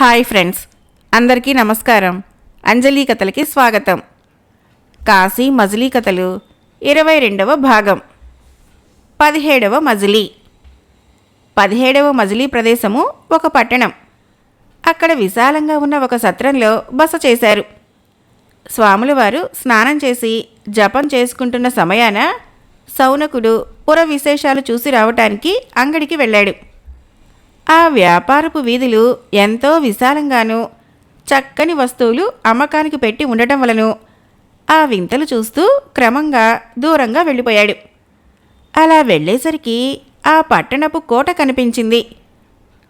Hi friends అందరికీ నమస్కారం. అంజలి కథలకి స్వాగతం. కాశీ మజిలీ కథలు ఇరవై రెండవ భాగం. పదిహేడవ మజిలీ. పదిహేడవ మజిలీ ప్రదేశము ఒక పట్టణం. అక్కడ విశాలంగా ఉన్న ఒక సత్రంలో బస చేశారు. స్వాముల వారు స్నానం చేసి జపం చేసుకుంటున్న సమయాన సౌనకుడు పుర విశేషాలు చూసి రావటానికి అంగడికి వెళ్ళాడు. ఆ వ్యాపారపు వీధులు ఎంతో విశాలంగాను చక్కని వస్తువులు అమ్మకానికి పెట్టి ఉండటం వలను ఆ వింతలు చూస్తూ క్రమంగా దూరంగా వెళ్ళిపోయాడు. అలా వెళ్ళేసరికి ఆ పట్టణపు కోట కనిపించింది.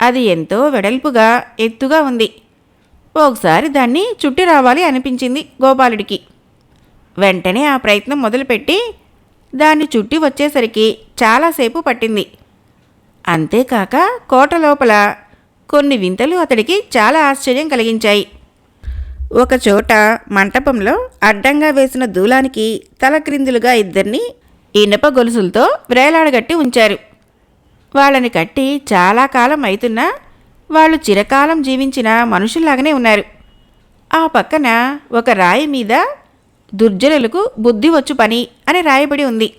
అది ఎంతో వెడల్పుగా ఎత్తుగా ఉంది. ఒకసారి దాన్ని చుట్టి రావాలి అనిపించింది గోపాలుడికి. వెంటనే ఆ ప్రయత్నం మొదలుపెట్టి దాన్ని చుట్టి వచ్చేసరికి చాలాసేపు పట్టింది. అంతేకాక కోట లోపల కొన్ని వింతలు అతడికి చాలా ఆశ్చర్యం కలిగించాయి. ఒకచోట మంటపంలో అడ్డంగా వేసిన దూలానికి తలక్రిందులుగా ఇద్దరిని ఇనప గొలుసులతో వ్రేలాడగట్టి ఉంచారు. వాళ్ళని కట్టి చాలా కాలం అవుతున్నా వాళ్ళు చిరకాలం జీవించిన మనుషుల్లాగానే ఉన్నారు. ఆ పక్కన ఒక రాయి మీద దుర్జనులకు బుద్ధి వచ్చు పని అని రాయబడి ఉంది.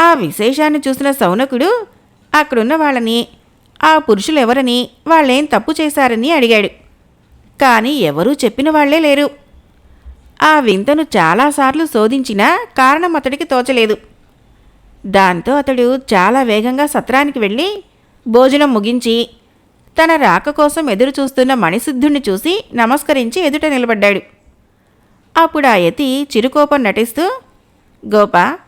ఆ విశేషాన్ని చూసిన సౌనకుడు అక్కడున్న వాళ్ళని ఆ పురుషులెవరని వాళ్ళేం తప్పు చేశారని అడిగాడు. కానీ ఎవరూ చెప్పిన వాళ్ళే లేరు. ఆ వింతను చాలాసార్లు శోధించినా కారణం అతడికి తోచలేదు. దాంతో అతడు చాలా వేగంగా సత్రానికి వెళ్ళి భోజనం ముగించి తన రాక కోసం ఎదురు చూస్తున్న మణిసిద్ధుణ్ణి చూసి నమస్కరించి ఎదుట నిలబడ్డాడు. అప్పుడు ఆ యతి చిరుకోపం నటిస్తూ గోపా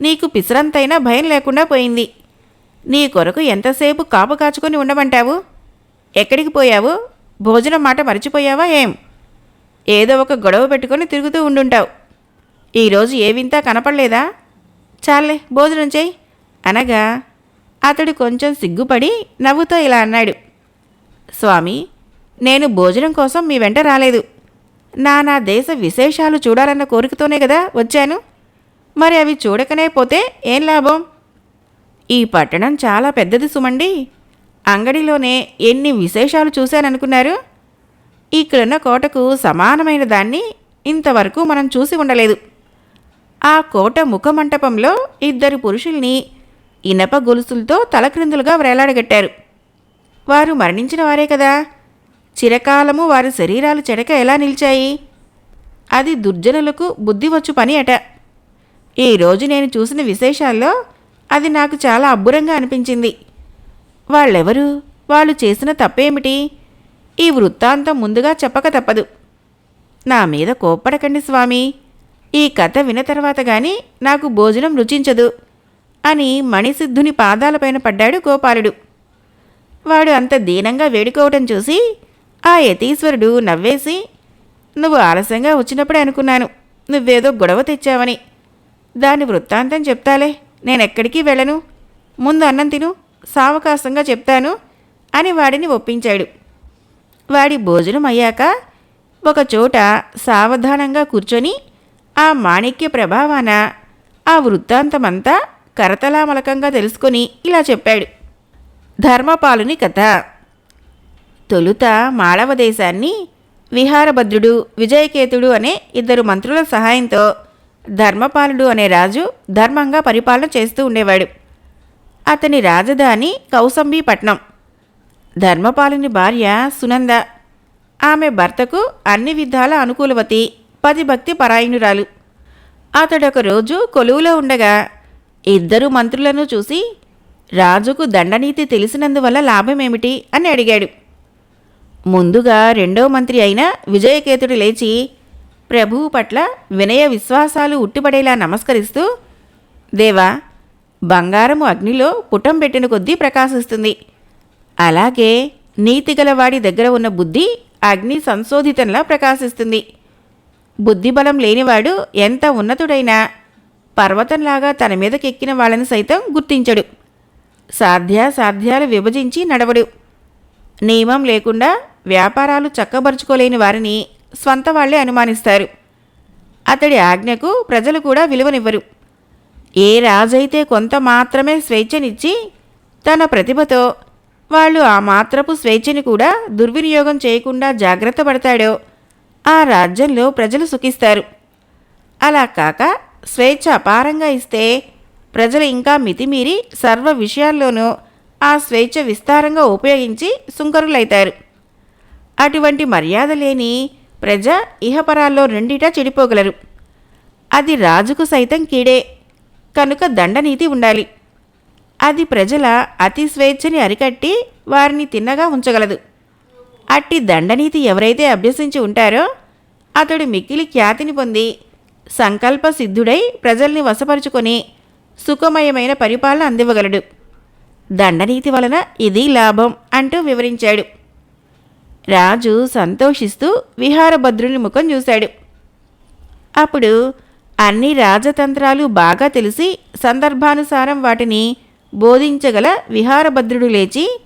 నీకు పిసరంతైనా భయం లేకుండా పోయింది. నీ కొరకు ఎంతసేపు కాపు కాచుకొని ఉండమంటావు? ఎక్కడికి పోయావు? భోజనం మాట మర్చిపోయావా ఏం? ఏదో ఒక గొడవ పెట్టుకొని తిరుగుతూ ఉండుంటావు. ఈరోజు ఏ వింత కనపడలేదా? చాలే భోజనం చేయి. అనగా అతడు కొంచెం సిగ్గుపడి నవ్వుతో ఇలా అన్నాడు. స్వామి నేను భోజనం కోసం మీ వెంట రాలేదు. నా నా దేశ విశేషాలు చూడాలన్న కోరికతోనే కదా వచ్చాను. మరి అవి చూడకనే పోతే ఏం లాభం? ఈ పట్టణం చాలా పెద్దది సుమండి. అంగడిలోనే ఎన్ని విశేషాలు చూశాననుకున్నారు? ఇక్కడున్న కోటకు సమానమైన దాన్ని ఇంతవరకు మనం చూసి ఉండలేదు. ఆ కోట ముఖమంటపంలో ఇద్దరు పురుషుల్ని ఇనప గొలుసులతో తలక్రిందులుగా వేలాడగట్టారు. వారు మరణించిన వారే కదా. చిరకాలము వారి శరీరాలు చెడక ఎలా నిలిచాయి? అది దుర్జనులకు బుద్ధి వచ్చు పని అట. ఈరోజు నేను చూసిన విశేషాల్లో అది నాకు చాలా అబ్బురంగా అనిపించింది. వాళ్ళెవరు? వాళ్ళు చేసిన తప్పేమిటి? ఈ వృత్తాంతం ముందుగా చెప్పక తప్పదు. నా మీద కోప్పడకండి స్వామి. ఈ కథ విన తర్వాత గాని నాకు భోజనం రుచించదు అని మణిసిద్ధుని పాదాలపైన పడ్డాడు గోపాలుడు. వాడు అంత దీనంగా వేడుకోవటం చూసి ఆ యతీశ్వరుడు నవ్వేసి నువ్వు ఆలస్యంగా వచ్చినప్పుడే అనుకున్నాను. నువ్వేదో గొడవ తెచ్చావని. దాని వృత్తాంతం చెప్తాలే. నేనెక్కడికి వెళ్ళను? ముందు అన్నం తిను సావకాశంగా చెప్తాను అని వాడిని ఒప్పించాడు. వాడి భోజనం అయ్యాక ఒకచోట సావధానంగా కూర్చొని ఆ మాణిక్య ప్రభావాన ఆ వృత్తాంతమంతా కరతలామలకంగా తెలుసుకొని ఇలా చెప్పాడు. ధర్మపాలుని కథ. తొలుత మాళవ దేశాన్ని విహారభద్రుడు విజయకేతుడు అనే ఇద్దరు మంత్రుల సహాయంతో ధర్మపాలుడు అనే రాజు ధర్మంగా పరిపాలన చేస్తూ ఉండేవాడు. అతని రాజధాని కౌసంబి పట్నం. ధర్మపాలుని భార్య సునంద. ఆమె భర్తకు అన్ని విధాల అనుకూలవతి పతిభక్తి పరాయణురాలు. అతడొక రోజు కొలువులో ఉండగా ఇద్దరు మంత్రులను చూసి రాజుకు దండనీతి తెలిసినందువల్ల లాభమేమిటి అని అడిగాడు. ముందుగా రెండో మంత్రి అయిన విజయకేతుడు లేచి ప్రభువు పట్ల వినయ విశ్వాసాలు ఉట్టిపడేలా నమస్కరిస్తూ దేవా బంగారము అగ్నిలో పుటం పెట్టిన కొద్దీ ప్రకాశిస్తుంది. అలాగే నీతిగలవాడి దగ్గర ఉన్న బుద్ధి అగ్ని సంశోధితంలా ప్రకాశిస్తుంది. బుద్ధిబలం లేనివాడు ఎంత ఉన్నతుడైనా పర్వతంలాగా తన మీదకెక్కిన వాళ్ళని సైతం గుర్తించడు. సాధ్యాసాధ్యాలు విభజించి నడవడు. నియమం లేకుండా వ్యాపారాలు చక్కబరుచుకోలేని వారిని స్వంత వాళ్ళే అనుమానిస్తారు. అతడి ఆజ్ఞకు ప్రజలు కూడా విలువనివ్వరు. ఏ రాజైతే కొంత మాత్రమే స్వేచ్ఛనిచ్చి తన ప్రతిభతో వాళ్ళు ఆ మాత్రపు స్వేచ్ఛని కూడా దుర్వినియోగం చేయకుండా జాగ్రత్త పడతాడో ఆ రాజ్యంలో ప్రజలు సుఖిస్తారు. అలా కాక స్వేచ్ఛ అపారంగా ఇస్తే ప్రజలు ఇంకా మితిమీరి సర్వ విషయాల్లోనూ ఆ స్వేచ్ఛ విస్తారంగా ఉపయోగించి సుంకరులైతారు. అటువంటి మర్యాద లేని ప్రజ ఇహపరాల్లో రెండిటా చెడిపోగలరు. అది రాజుకు సైతం కీడే. కనుక దండనీతి ఉండాలి. అది ప్రజల అతి స్వేచ్ఛని అరికట్టి వారిని తిన్నగా ఉంచగలదు. అట్టి దండనీతి ఎవరైతే అభ్యసించి ఉంటారో అతడు మిక్కిలి ఖ్యాతిని పొంది సంకల్ప సిద్ధుడై ప్రజల్ని వశపరుచుకొని సుఖమయమైన పరిపాలన అందివ్వగలడు. దండనీతి వలన ఇది లాభం అంటూ వివరించాడు. రాజు సంతోషిస్తూ విహారభద్రుని ముఖం చూశాడు. అప్పుడు అన్ని రాజతంత్రాలు బాగా తెలిసి సందర్భానుసారం వాటిని బోధించగల విహారభద్రుడు లేచి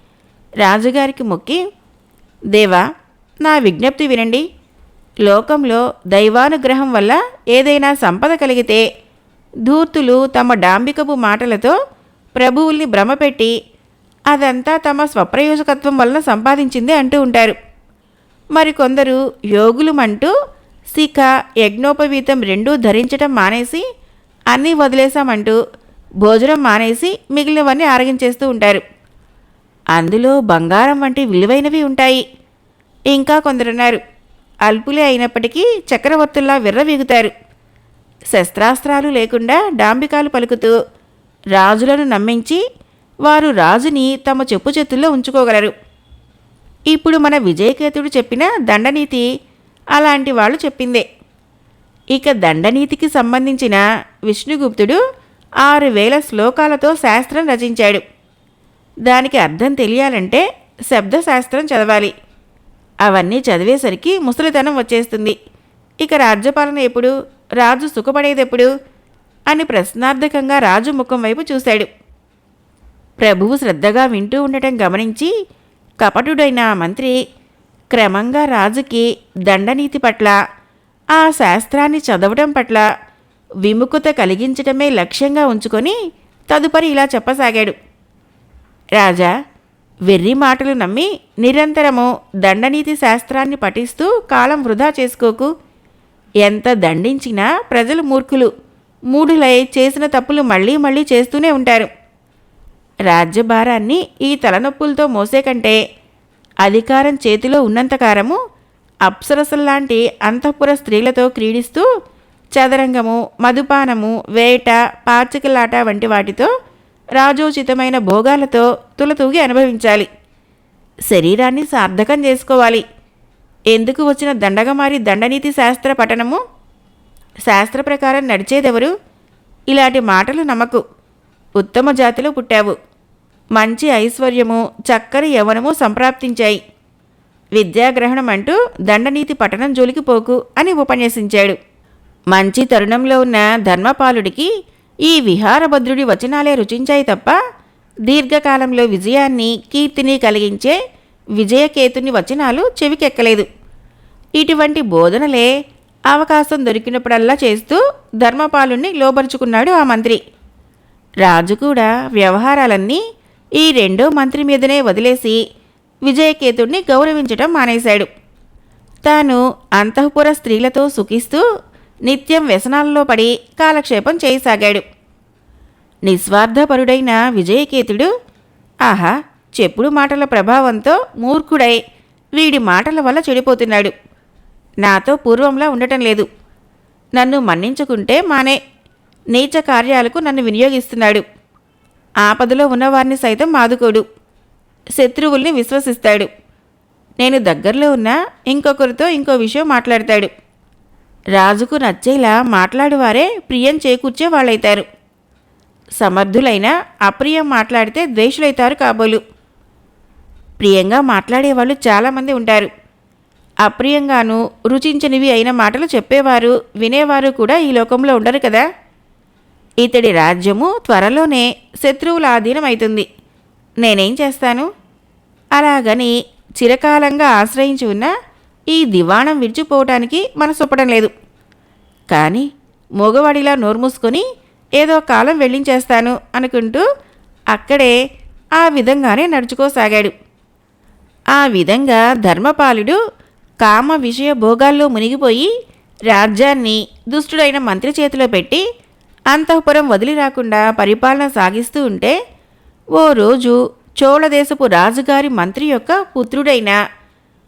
రాజుగారికి మొక్కి దేవా నా విజ్ఞప్తి వినండి. లోకంలో దైవానుగ్రహం వల్ల ఏదైనా సంపద కలిగితే ధూర్తులు తమ డాంబికపు మాటలతో ప్రభువుల్ని భ్రమపెట్టి అదంతా తమ స్వప్రయోజకత్వం వలన సంపాదించింది అంటూ ఉంటారు. మరికొందరు యోగులమంటూ శిఖ యజ్ఞోపవీతం రెండూ ధరించటం మానేసి అన్నీ వదిలేశామంటూ భోజనం మానేసి మిగిలినవన్నీ ఆరగించేస్తూ ఉంటారు. అందులో బంగారం వంటి విలువైనవి ఉంటాయి. ఇంకా కొందరున్నారు. అల్పులే అయినప్పటికీ చక్రవర్తుల్లా విర్రవీగుతారు శస్త్రాస్త్రాలు లేకుండా డాంబికాలు పలుకుతూ రాజులను నమ్మించి వారు రాజుని తమ చెప్పు చేతుల్లో ఉంచుకోగలరు. ఇప్పుడు మన విజయకేతుడు చెప్పిన దండనీతి అలాంటి వాళ్ళు చెప్పిందే. ఇక దండనీతికి సంబంధించిన విష్ణుగుప్తుడు ఆరు వేల శ్లోకాలతో శాస్త్రం రచించాడు. దానికి అర్థం తెలియాలంటే శబ్దశాస్త్రం చదవాలి. అవన్నీ చదివేసరికి ముసలితనం వచ్చేస్తుంది. ఇక రాజ్యపాలన ఎప్పుడు? రాజు సుఖపడేదెప్పుడు? అని ప్రశ్నార్థకంగా రాజు ముఖం వైపు చూశాడు. ప్రభువు శ్రద్ధగా వింటూ ఉండటం గమనించి కపటుడైన మంత్రి క్రమంగా రాజుకి దండనీతి పట్ల ఆ శాస్త్రాన్ని చదవటం పట్ల విముఖత కలిగించటమే లక్ష్యంగా ఉంచుకొని తదుపరి ఇలా చెప్పసాగాడు. రాజా వెర్రి మాటలు నమ్మి నిరంతరము దండనీతి శాస్త్రాన్ని పఠిస్తూ కాలం వృధా చేసుకోకు. ఎంత దండించినా ప్రజలు మూర్ఖులు. మూఢులై చేసిన తప్పులు మళ్ళీ మళ్ళీ చేస్తూనే ఉంటారు. రాజ్యభారాన్ని ఈ తలనొప్పులతో మోసే కంటే అధికారం చేతిలో ఉన్నంతకారము అప్సరసల్లాంటి అంతఃపుర స్త్రీలతో క్రీడిస్తూ చదరంగము మధుపానము వేట పాచికలాట వంటి వాటితో రాజోచితమైన భోగాలతో తులతూగి అనుభవించాలి. శరీరాన్ని సార్థకం చేసుకోవాలి. ఎందుకు వచ్చిన దండగమారి దండనీతి శాస్త్ర పఠనము? శాస్త్ర ప్రకారం నడిచేదెవరు? ఇలాంటి మాటలు నమ్మకు. ఉత్తమ జాతిలో పుట్టావు. మంచి ఐశ్వర్యము చక్కని యవనము సంప్రాప్తించాయి. విద్యాగ్రహణం అంటూ దండనీతి పట్టణం జోలికి పోకు అని ఉపన్యసించాడు. మంచి తరుణంలో ఉన్న ధర్మపాలుడికి ఈ విహారభద్రుడి వచనాలే రుచించాయి తప్ప దీర్ఘకాలంలో విజయాన్ని కీర్తిని కలిగించే విజయకేతుని వచనాలు చెవికెక్కలేదు. ఇటువంటి బోధనలే అవకాశం దొరికినప్పుడల్లా చేస్తూ ధర్మపాలుణ్ణి లోబరుచుకున్నాడు ఆ మంత్రి. రాజు కూడా వ్యవహారాలన్నీ ఈ రెండో మంత్రి మీదనే వదిలేసి విజయకేతుణ్ణి గౌరవించటం మానేశాడు. తాను అంతఃపుర స్త్రీలతో సుఖిస్తూ నిత్యం వ్యసనాల్లో పడి కాలక్షేపం చేయసాగాడు. నిస్వార్థపరుడైన విజయకేతుడు ఆహా చెప్పుడు మాటల ప్రభావంతో మూర్ఖుడై వీడి మాటల వల్ల చెడిపోతున్నాడు. నాతో పూర్వంలా ఉండటం లేదు. నన్ను మన్నించుకుంటే మానే. నీచ కార్యాలకు నన్ను వినియోగిస్తున్నాడు. ఆపదలో ఉన్నవారిని సైతం మాదుకోడు శత్రువుల్ని విశ్వసిస్తాడు. నేను దగ్గరలో ఉన్న ఇంకొకరితో ఇంకో విషయం మాట్లాడతాడు. రాజుకు నచ్చేలా మాట్లాడువారే ప్రియం చేకూర్చే వాళ్ళైతారు. సమర్థులైన అప్రియం మాట్లాడితే ద్వేషులైతారు కాబోలు. ప్రియంగా మాట్లాడేవాళ్ళు చాలామంది ఉంటారు. అప్రియంగాను రుచించనివి అయిన మాటలు చెప్పేవారు వినేవారు కూడా ఈ లోకంలో ఉండరు కదా. ఇతడి రాజ్యము త్వరలోనే శత్రువుల ఆధీనమవుతుంది నేనేం చేస్తాను? అలాగని చిరకాలంగా ఆశ్రయించి ఉన్న ఈ దివాణం విడిచిపోవటానికి మనసొప్పడం లేదు. కానీ మగవాడిలా నోర్మూసుకొని ఏదో కాలం వెళ్ళించేస్తాను అనుకుంటూ అక్కడే ఆ విధంగానే నడుచుకోసాగాడు. ఆ విధంగా ధర్మపాలుడు కామ విషయ భోగాల్లో మునిగిపోయి రాజ్యాన్ని దుష్టుడైన మంత్రి చేతిలో పెట్టి అంతఃపురం వదిలి రాకుండా పరిపాలన సాగిస్తూ ఉంటే ఓ రోజు చోళదేశపు రాజుగారి మంత్రి యొక్క పుత్రుడైన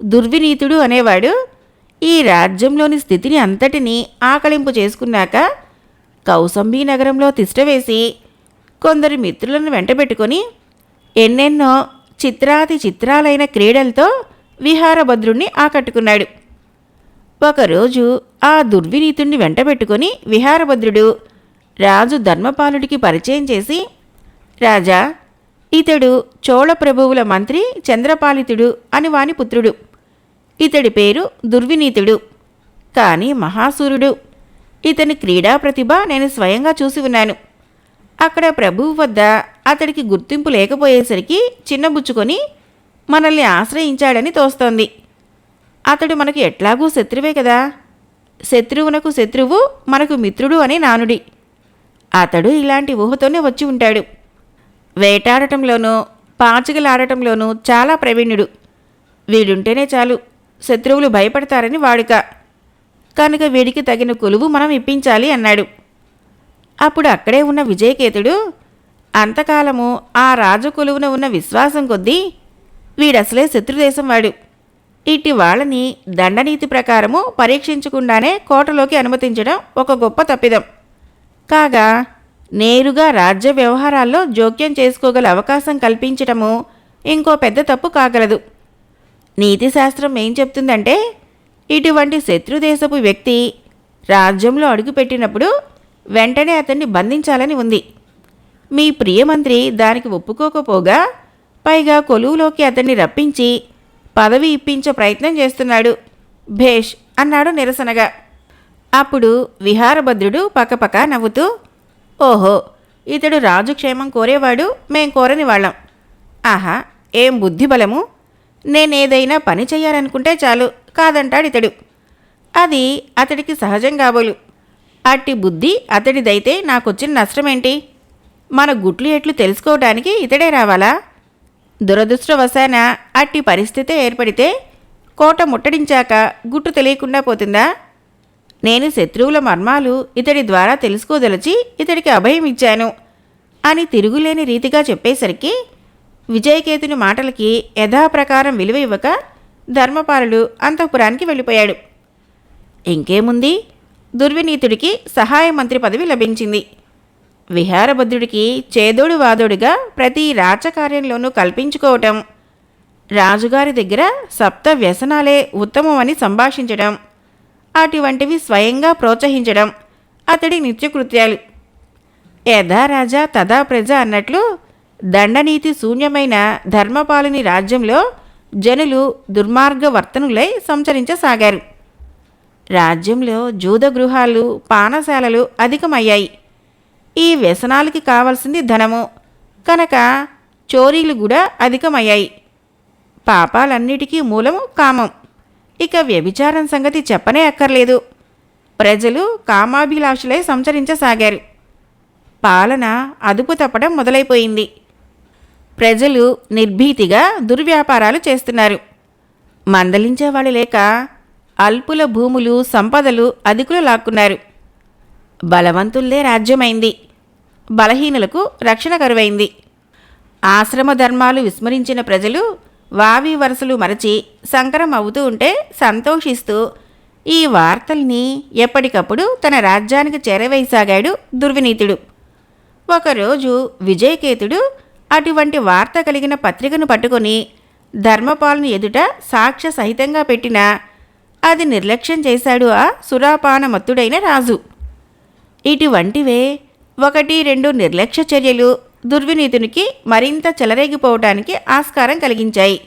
దుర్వినీతుడు అనేవాడు ఈ రాజ్యంలోని స్థితిని అంతటినీ ఆకలింపు చేసుకున్నాక కౌసంబీ నగరంలో తిష్టవేసి కొందరు మిత్రులను వెంటబెట్టుకొని ఎన్నెన్నో చిత్రాతి చిత్రాలైన క్రీడలతో విహారభద్రుణ్ణి ఆకట్టుకున్నాడు. ఒకరోజు ఆ దుర్వినీతుణ్ణి వెంటబెట్టుకొని విహారభద్రుడు రాజు ధర్మపాలుడికి పరిచయం చేసి రాజా ఇతడు చోళ ప్రభువుల మంత్రి చంద్రపాలితుడు అని వాని పుత్రుడు. ఇతడి పేరు దుర్వినీతుడు కానీ మహాసూరుడు. ఇతని క్రీడా ప్రతిభ నేను స్వయంగా చూసి ఉన్నాను. అక్కడ ప్రభువు వద్ద అతడికి గుర్తింపు లేకపోయేసరికి చిన్నబుచ్చుకొని మనల్ని ఆశ్రయించాడని తోస్తోంది. అతడు మనకు ఎట్లాగూ శత్రువే కదా. శత్రువునకు శత్రువు మనకు మిత్రుడు అని నానుడి. అతడు ఇలాంటి ఊహతోనే వచ్చి ఉంటాడు. వేటాడటంలోనూ పాచికలాడటంలోనూ చాలా ప్రవీణుడు. వీడుంటేనే చాలు శత్రువులు భయపడతారని వాడుక. కనుక వీడికి తగిన కొలువు మనం ఇప్పించాలి అన్నాడు. అప్పుడు అక్కడే ఉన్న విజయకేతుడు అంతకాలము ఆ రాజు కొలువున ఉన్న విశ్వాసం కొద్దీ వీడసలే శత్రుదేశం వాడు. ఇట్టి వాళ్ళని దండనీతి ప్రకారము పరీక్షించకుండానే కోటలోకి అనుమతించడం ఒక గొప్ప తప్పిదం. కాగా నేరుగా రాజ్య వ్యవహారాల్లో జోక్యం చేసుకోగల అవకాశం కల్పించటము ఇంకో పెద్ద తప్పు కాగలదు. నీతిశాస్త్రం ఏం చెప్తుందంటే ఇటువంటి శత్రుదేశపు వ్యక్తి రాజ్యంలో అడుగుపెట్టినప్పుడు వెంటనే అతన్ని బంధించాలని ఉంది. మీ ప్రియమంత్రి దానికి ఒప్పుకోకపోగా పైగా కొలువులోకి అతన్ని రప్పించి పదవి ఇప్పించే ప్రయత్నం చేస్తున్నాడు. భేష్ అన్నాడు నిరసనగా. అప్పుడు విహారభద్రుడు పక్కపక్క నవ్వుతూ ఓహో ఇతడు రాజు క్షేమం కోరేవాడు మేం కోరని వాళ్ళం. ఆహా ఏం బుద్ధి బలము నేనేదైనా పని చేయాలనుకుంటే చాలు కాదంటాడు ఇతడు. అది అతడికి సహజం కాబోలు. అట్టి బుద్ధి అతడిదైతే నాకొచ్చిన నష్టమేంటి? మన గుట్లు ఎట్లు తెలుసుకోవడానికి ఇతడే రావాలా? దురదృష్టవశాన అట్టి పరిస్థితే ఏర్పడితే కోట ముట్టడించాక గుట్టు తెలియకుండా పోతుందా? నేను శత్రువుల మర్మాలు ఇతడి ద్వారా తెలుసుకోదలచి ఇతడికి అభయం ఇచ్చాను అని తిరుగులేని రీతిగా చెప్పేసరికి విజయకేతుని మాటలకి యథాప్రకారం విలువ ఇవ్వక ధర్మపాలుడు అంతఃపురానికి వెళ్ళిపోయాడు. ఇంకేముంది? దుర్వినీతుడికి సహాయ మంత్రి పదవి లభించింది. విహారభద్రుడికి చేదోడు వాదోడుగా ప్రతి రాచకార్యంలోనూ కల్పించుకోవటం రాజుగారి దగ్గర సప్త వ్యసనాలే ఉత్తమమని సంభాషించడం అటువంటివి స్వయంగా ప్రోత్సహించడం. అతడి నిత్యకృత్యాలు. యథా రాజా తదా ప్రజ అన్నట్లు దండనీతి శూన్యమైన ధర్మపాలుని రాజ్యంలో జనులు దుర్మార్గ వర్తనులై సంచరించసాగారు. రాజ్యంలో జూదగృహాలు పానశాలలు అధికమయ్యాయి. ఈ వ్యసనాలకి కావలసింది ధనము. కనుక చోరీలు కూడా అధికమయ్యాయి. పాపాలన్నిటికీ మూలము కామం. ఇక వ్యభిచారం సంగతి చెప్పనే అక్కర్లేదు. ప్రజలు కామాభిలాషులై సంచరించసాగారు. పాలన అదుపు తప్పడం మొదలైపోయింది. ప్రజలు నిర్భీతిగా దుర్వ్యాపారాలు చేస్తున్నారు. మందలించేవాళ్ళు లేక అల్పుల భూములు సంపదలు అధికులు లాక్కున్నారు. బలవంతుల్దే రాజ్యమైంది. బలహీనులకు రక్షణ కరువైంది. ఆశ్రమ ధర్మాలు విస్మరించిన ప్రజలు వావి వరసలు మరచి సంకరం అవుతూ ఉంటే సంతోషిస్తూ ఈ వార్తల్ని ఎప్పటికప్పుడు తన రాజ్యానికి చేరవేయసాగాడు దుర్వినీతుడు. ఒకరోజు విజయకేతుడు అటువంటి వార్త కలిగిన పత్రికను పట్టుకొని ధర్మపాలను ఎదుట సాక్ష్య సహితంగా పెట్టిన అది నిర్లక్ష్యం చేశాడు ఆ సురాపానమత్తుడైన రాజు. ఇటువంటివే ఒకటి రెండు నిర్లక్ష్య చర్యలు దుర్వినీతునికి మరింత చెలరేగిపోవటానికి ఆస్కారం కలిగించాయి.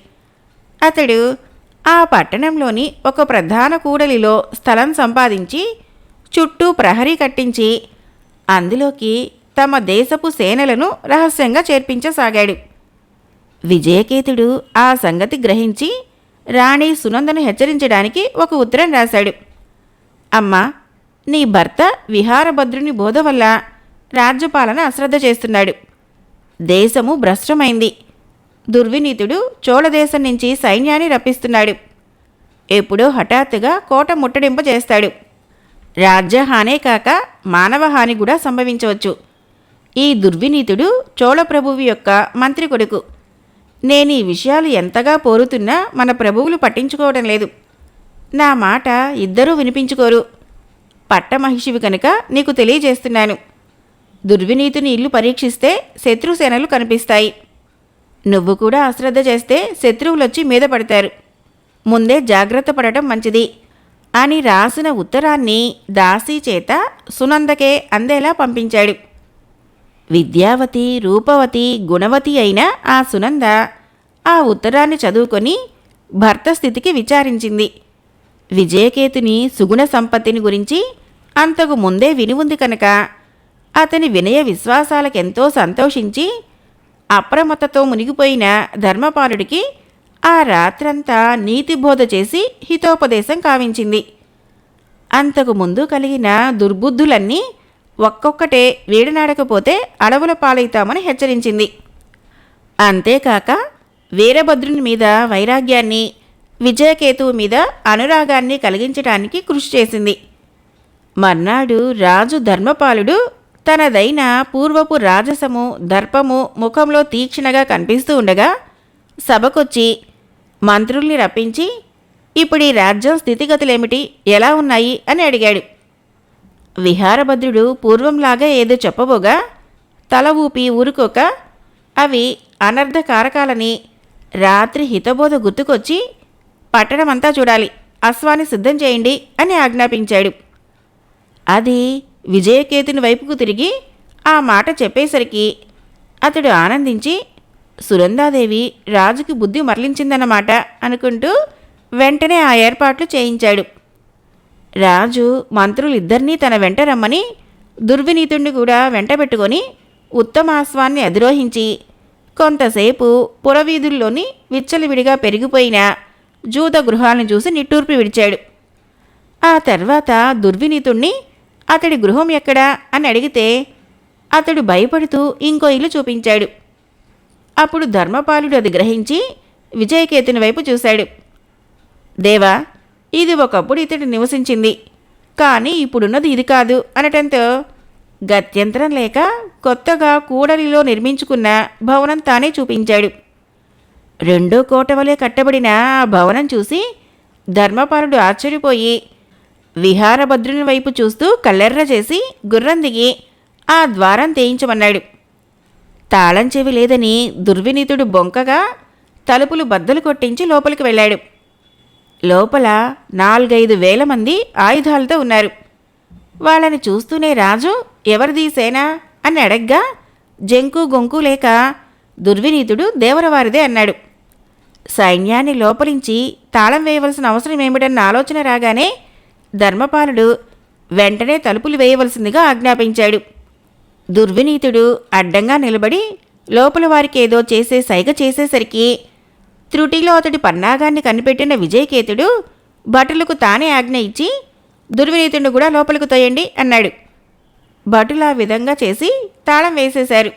అతడు ఆ పట్టణంలోని ఒక ప్రధాన కూడలిలో స్థలం సంపాదించి చుట్టూ ప్రహరీ కట్టించి అందులోకి తమ దేశపు సేనలను రహస్యంగా చేర్పించసాగాడు. విజయకేతుడు ఆ సంగతి గ్రహించి రాణి సునందను హెచ్చరించడానికి ఒక ఉత్తరం రాశాడు. అమ్మా నీ భర్త విహారభద్రుని బోధ వల్ల రాజ్యపాలన అశ్రద్ధ చేస్తున్నాడు. దేశము భ్రష్టమైంది. దుర్వినీతుడు చోళదేశం నుంచి సైన్యాన్ని రప్పిస్తున్నాడు. ఎప్పుడో హఠాత్తుగా కోట ముట్టడింప చేస్తాడు రాజ్యహానే కాక మానవహాని కూడా సంభవించవచ్చు. ఈ దుర్వినీతుడు చోళప్రభువు యొక్క మంత్రి కొడుకు. నేను ఈ విషయాలు ఎంతగా పోరుతున్నా మన ప్రభువులు పట్టించుకోవడం లేదు. నా మాట ఇద్దరూ వినిపించుకోరు. పట్టమహిషివి కనుక నీకు తెలియజేస్తున్నాను. దుర్వినీతిని ఇల్లు పరీక్షిస్తే శత్రుసేనలు కనిపిస్తాయి. నువ్వు కూడా అశ్రద్ధ చేస్తే శత్రువులొచ్చి మీద పడతారు. ముందే జాగ్రత్త పడటం మంచిది. అని రాసిన ఉత్తరాన్ని దాసీ చేత సునందకే అందేలా పంపించాడు. విద్యావతి రూపవతి గుణవతి అయిన ఆ సునంద ఆ ఉత్తరాన్ని చదువుకొని భర్త స్థితికి విచారించింది. విజయకేతుని సుగుణ సంపత్తిని గురించి అంతకు ముందే విని ఉంది కనుక అతని వినయ విశ్వాసాలకెంతో సంతోషించి అప్రమత్తతో మునిగిపోయిన ధర్మపాలుడికి ఆ రాత్రంతా నీతిబోధ చేసి హితోపదేశం కావించింది. అంతకు ముందు కలిగిన దుర్బుద్ధులన్నీ ఒక్కొక్కటే వేడినాడకపోతే అడవుల పాలవుతామని హెచ్చరించింది. అంతేకాక వీరభద్రుని మీద వైరాగ్యాన్ని విజయకేతువు మీద అనురాగాన్ని కలిగించడానికి కృషి చేసింది. మర్నాడు రాజు ధర్మపాలుడు తనదైన పూర్వపు రాజసము దర్పము ముఖంలో తీక్షణగా కనిపిస్తూ ఉండగా సభకొచ్చి మంత్రుల్ని రప్పించి ఇప్పుడు ఈ రాజ్యం స్థితిగతులేమిటి? ఎలా ఉన్నాయి? అని అడిగాడు. విహారభద్రుడు పూర్వంలాగా ఏదో చెప్పబోగా తల ఊపి ఊరుకోక అవి అనర్ధకారకాలని రాత్రి హితబోధ గుర్తుకొచ్చి పట్టణమంతా చూడాలి అశ్వాన్ని సిద్ధం చేయండి అని ఆజ్ఞాపించాడు. అది విజయకేతుని వైపుకు తిరిగి ఆ మాట చెప్పేసరికి అతడు ఆనందించి సురందాదేవి రాజుకి బుద్ధి మరలించిందన్నమాట అనుకుంటూ వెంటనే ఆ ఏర్పాట్లు చేయించాడు. రాజు మంత్రులిద్దరినీ తన వెంట రమ్మని దుర్వినీతుణ్ణి కూడా వెంటబెట్టుకొని ఉత్తమాస్వాన్ని అధిరోహించి కొంతసేపు పురవీధుల్లోని విచ్చలవిడిగా పెరిగిపోయిన జూత గృహాలను చూసి నిట్టూర్పు విడిచాడు. ఆ తర్వాత దుర్వినీతుణ్ణి అతడి గృహం ఎక్కడా? అని అడిగితే అతడు భయపడుతూ ఇంకో ఇల్లు చూపించాడు. అప్పుడు ధర్మపాలుడు అది గ్రహించి విజయకేతుని వైపు చూశాడు. దేవా ఇది ఒకప్పుడు ఇతడు నివసించింది కానీ ఇప్పుడున్నది ఇది కాదు అనటంతో గత్యంతరం లేక కొత్తగా కూడలిలో నిర్మించుకున్న భవనం తానే చూపించాడు. రెండో కోట వలె కట్టబడిన ఆ భవనం చూసి ధర్మపాలుడు ఆశ్చర్యపోయి విహారభద్రుని వైపు చూస్తూ కల్లెర్ర చేసి గుర్రం దిగి ఆ ద్వారం తేయించమన్నాడు. తాళం చెవి లేదని దుర్వినీతుడు బొంకగా తలుపులు బద్దలు కొట్టించి లోపలికి వెళ్ళాడు. లోపల నాలుగైదు వేల మంది ఆయుధాలతో ఉన్నారు. వాళ్ళని చూస్తూనే రాజు ఎవరిది సేనా? అని అడగ్గా జంకు గొంకు లేక దుర్వినీతుడు దేవరవారిదే అన్నాడు. సైన్యాన్ని లోపలించి తాళం వేయవలసిన అవసరం ఏమిటన్న ఆలోచన రాగానే ధర్మపాలుడు వెంటనే తలుపులు వేయవలసిందిగా ఆజ్ఞాపించాడు. దుర్వినీతుడు అడ్డంగా నిలబడి లోపల వారికి ఏదో చేసే సైగ చేసేసరికి త్రుటిలో అతడి పన్నాగాన్ని కనిపెట్టిన విజయకేతుడు భటులకు తానే ఆజ్ఞ ఇచ్చి దుర్వినీతుడిని కూడా లోపలికి తోయండి అన్నాడు. భటులు ఆ విధంగా చేసి తాళం వేసేశారు.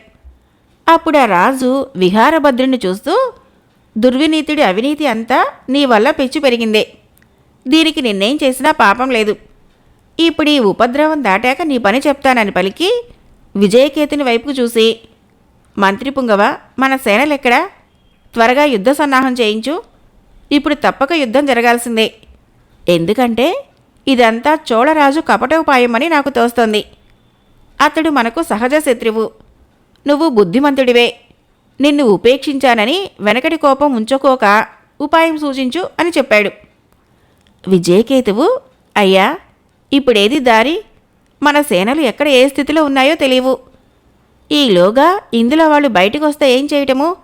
అప్పుడు ఆ రాజు విహారభద్రుని చూస్తూ దుర్వినీతుడి అవినీతి అంతా నీ వల్ల పెచ్చు పెరిగిందే. దీనికి నిన్నేం చేసినా పాపం లేదు. ఇప్పుడు ఈ ఉపద్రవం దాటాక నీ పని చెప్తానని పలికి విజయకేతుని వైపుకు చూసి మంత్రి పుంగవ మన సేనలెక్కడా? త్వరగా యుద్ధ సన్నాహం చేయించు. ఇప్పుడు తప్పక యుద్ధం జరగాల్సిందే. ఎందుకంటే ఇదంతా చోళరాజు కపటోపాయమని నాకు తోస్తోంది. అతడు మనకు సహజ శత్రువు. నువ్వు బుద్ధిమంతుడివే. నిన్ను ఉపేక్షించానని వెనకటి కోపం ఉంచుకోక ఉపాయం సూచించు అని చెప్పాడు. విజయకేతువు అయ్యా ఇప్పుడేది దారి? మన సేనలు ఎక్కడ ఏ స్థితిలో ఉన్నాయో తెలియవు. ఈలోగా ఇందులో వాళ్ళు బయటకు వస్తే ఏం చేయటము?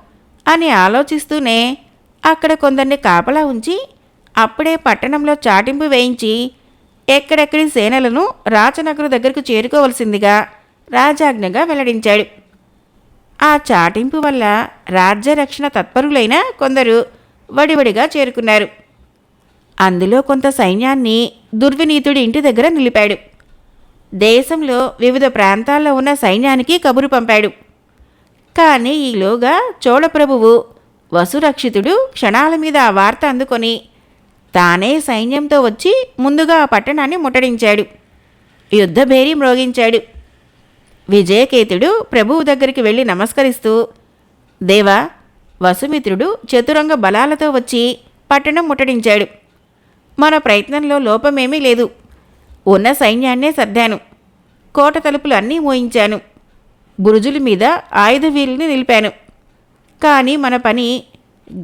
అని ఆలోచిస్తూనే అక్కడ కొందరిని కాపలా ఉంచి అప్పుడే పట్టణంలో చాటింపు వేయించి ఎక్కడెక్కడి సేనలను రాచనగరు దగ్గరకు చేరుకోవలసిందిగా రాజాజ్ఞగా వెల్లడించాడు. ఆ చాటింపు వల్ల రాజ్యరక్షణ తత్పరులైన కొందరు వడివడిగా చేరుకున్నారు. అందులో కొంత సైన్యాన్ని దుర్వినీతుడి ఇంటి దగ్గర నిలిపాడు. దేశంలో వివిధ ప్రాంతాల్లో ఉన్న సైన్యానికి కబురు పంపాడు. కానీ ఈలోగా చోళప్రభువు వసురక్షితుడు క్షణాల మీద ఆ వార్త అందుకొని తానే సైన్యంతో వచ్చి ముందుగా ఆ పట్టణాన్ని ముట్టడించాడు. యుద్ధభేరి మ్రోగించాడు. విజయకేతుడు ప్రభువు దగ్గరికి వెళ్ళి నమస్కరిస్తూ దేవా వసుమిత్రుడు చతురంగ బలాలతో వచ్చి పట్టణం ముట్టడించాడు. మన ప్రయత్నంలో లోపమేమీ లేదు. ఉన్న సైన్యాన్నే సర్దాను. కోట తలుపులు అన్నీ మోయించాను. బురుజుల మీద ఆయుధ వీరుల్ని నిలిపాను. కానీ మన పని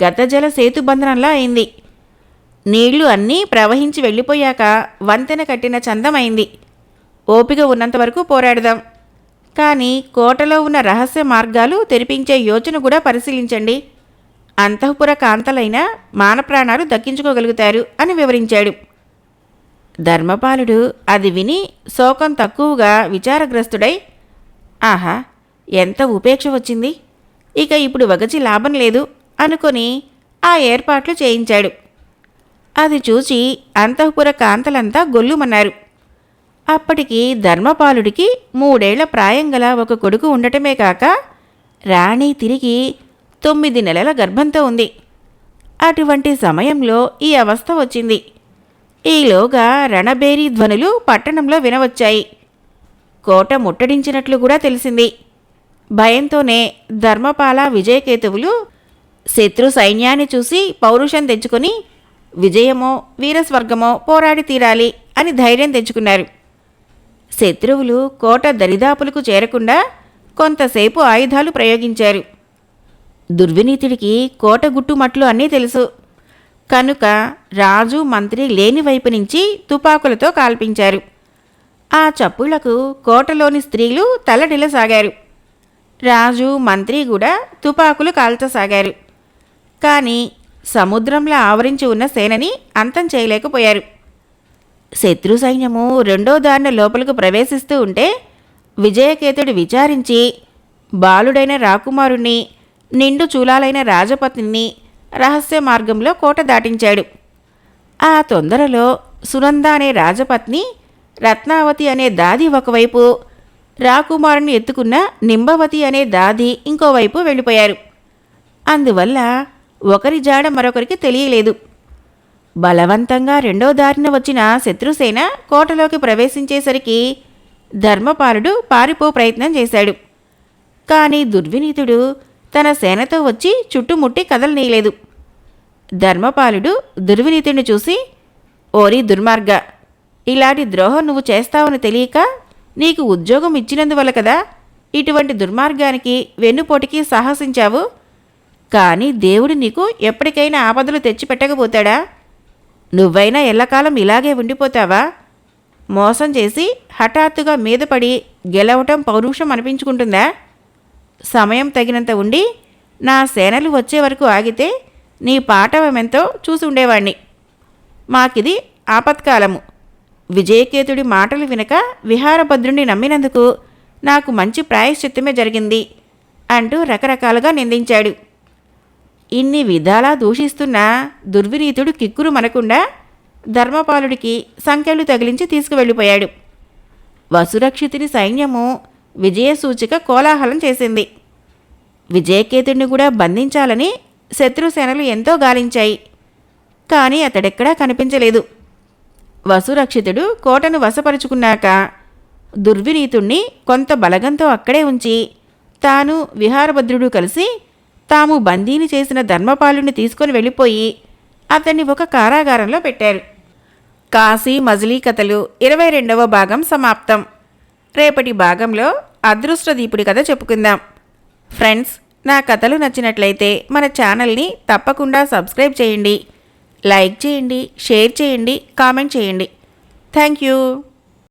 గతజల సేతుబంధనంలా అయింది. నీళ్ళు అన్నీ ప్రవహించి వెళ్ళిపోయాక వంతెన కట్టిన చందమైంది. ఓపిక ఉన్నంతవరకు పోరాడదాం. కానీ కోటలో ఉన్న రహస్య మార్గాలు తెరిపించే యోచన కూడా పరిశీలించండి. అంతఃపుర కాంతలైన మానప్రాణాలు దక్కించుకోగలుగుతారు అని వివరించాడు. ధర్మపాలుడు అది విని శోకం తక్కువగా విచారగ్రస్తుడై ఆహా ఎంత ఉపేక్ష వచ్చింది? ఇక ఇప్పుడు వగచి లాభం లేదు అనుకొని ఆ ఏర్పాట్లు చేయించాడు. అది చూసి అంతఃపుర కాంతలంతా గొల్లుమన్నారు. అప్పటికి ధర్మపాలుడికి మూడేళ్ళ ప్రాయం గల ఒక కొడుకు ఉండటమే కాక రాణి తిరిగి తొమ్మిది నెలల గర్భంతో ఉంది. అటువంటి సమయంలో ఈ అవస్థ వచ్చింది. ఈలోగా రణబేరీ ధ్వనులు పట్టణంలో వినవచ్చాయి. కోట ముట్టడించినట్లు కూడా తెలిసింది. భయంతోనే ధర్మపాల విజయకేతువులు శత్రు సైన్యాన్ని చూసి పౌరుషం తెచ్చుకొని విజయమో వీరస్వర్గమో పోరాడి తీరాలి అని ధైర్యం తెచ్చుకున్నారు శత్రువులు కోట దరిదాపులకు చేరకుండా కొంతసేపు ఆయుధాలు ప్రయోగించారు. దుర్వినీతుడికి కోట గుట్టుమట్లు అన్నీ తెలుసు. కనుక రాజు మంత్రి లేని వైపు నుంచి తుపాకులతో కాల్పించారు. ఆ చప్పులకు కోటలోని స్త్రీలు తలడిలసాగారు. రాజు మంత్రి కూడా తుపాకులు కాల్చసాగారు. కానీ సముద్రంలో ఆవరించి ఉన్న సేనని అంతం చేయలేకపోయారు. శత్రు సైన్యము రెండో దారిన లోపలకు ప్రవేశిస్తూ ఉంటే విజయకేతుడు విచారించి బాలుడైన రాకుమారుణ్ణి నిండు చూలాలైన రాజపత్నిని రహస్య మార్గంలో కోట దాటించాడు. ఆ తొందరలో సునంద అనే రాజపత్ని రత్నావతి అనే దాది ఒకవైపు రాకుమారుని ఎత్తుకున్న నింబవతి అనే దాది ఇంకోవైపు వెళ్ళిపోయారు. అందువల్ల ఒకరి జాడ మరొకరికి తెలియలేదు. బలవంతంగా రెండో దారిన వచ్చిన శత్రుసేన కోటలోకి ప్రవేశించేసరికి ధర్మపాలుడు పారిపో ప్రయత్నం చేశాడు. కానీ దుర్వినీతుడు తన సేనతో వచ్చి చుట్టుముట్టి కదలనీయలేదు ధర్మపాలుడు దుర్వినీతిని చూసి ఓరి దుర్మార్గ ఇలాంటి ద్రోహం నువ్వు చేస్తావని తెలియక నీకు ఉద్యోగం ఇచ్చినందువల్ల కదా ఇటువంటి దుర్మార్గానికి వెన్నుపోటికి సాహసించావు. కానీ దేవుడు నీకు ఎప్పటికైనా ఆపదలు తెచ్చిపెట్టకపోతాడా? నువ్వైనా ఎల్లకాలం ఇలాగే ఉండిపోతావా? మోసం చేసి హఠాత్తుగా మీద పడి గెలవటం పౌరుషం అనిపించుకుంటుందా? సమయం తగినంత ఉండి నా సేనలు వచ్చే వరకు ఆగితే నీ పాటవమెంతో చూసి ఉండేవాణ్ణి మాకిది ఆపత్కాలము. విజయకేతుడి మాటలు వినక విహారభద్రుణ్ణి నమ్మినందుకు నాకు మంచి ప్రాయశ్చిత్తమే జరిగింది అంటూ రకరకాలుగా నిందించాడు. ఇన్ని విధాలా దూషిస్తున్న దుర్వినీతుడు కిక్కురు మనకుండా ధర్మపాలుడికి సంఖ్యలు తగిలించి తీసుకువెళ్ళిపోయాడు. వసురక్షితుని సైన్యము విజయసూచిక కోలాహలం చేసింది. విజయకేతుడిని కూడా బంధించాలని శత్రుసేనలు ఎంతో గాలించాయి. కానీ అతడెక్కడా కనిపించలేదు. వసురక్షితుడు కోటను వశపరుచుకున్నాక దుర్వినీతుణ్ణి కొంత బలగంతో అక్కడే ఉంచి తాను విహారభద్రుడు కలిసి తాము బందీని చేసిన ధర్మపాలుని తీసుకొని వెళ్ళిపోయి అతన్ని ఒక కారాగారంలో పెట్టారు. కాశీ మజిలీ కథలు ఇరవై రెండవ భాగం సమాప్తం. రేపటి భాగంలో అదృష్ట దీపుడి కథ చెప్పుకుందాం. ఫ్రెండ్స్ నా కథలు నచ్చినట్లయితే మన ఛానల్ని తప్పకుండా సబ్స్క్రైబ్ చేయండి. లైక్ చేయండి షేర్ చేయండి కామెంట్ చేయండి. Thank you.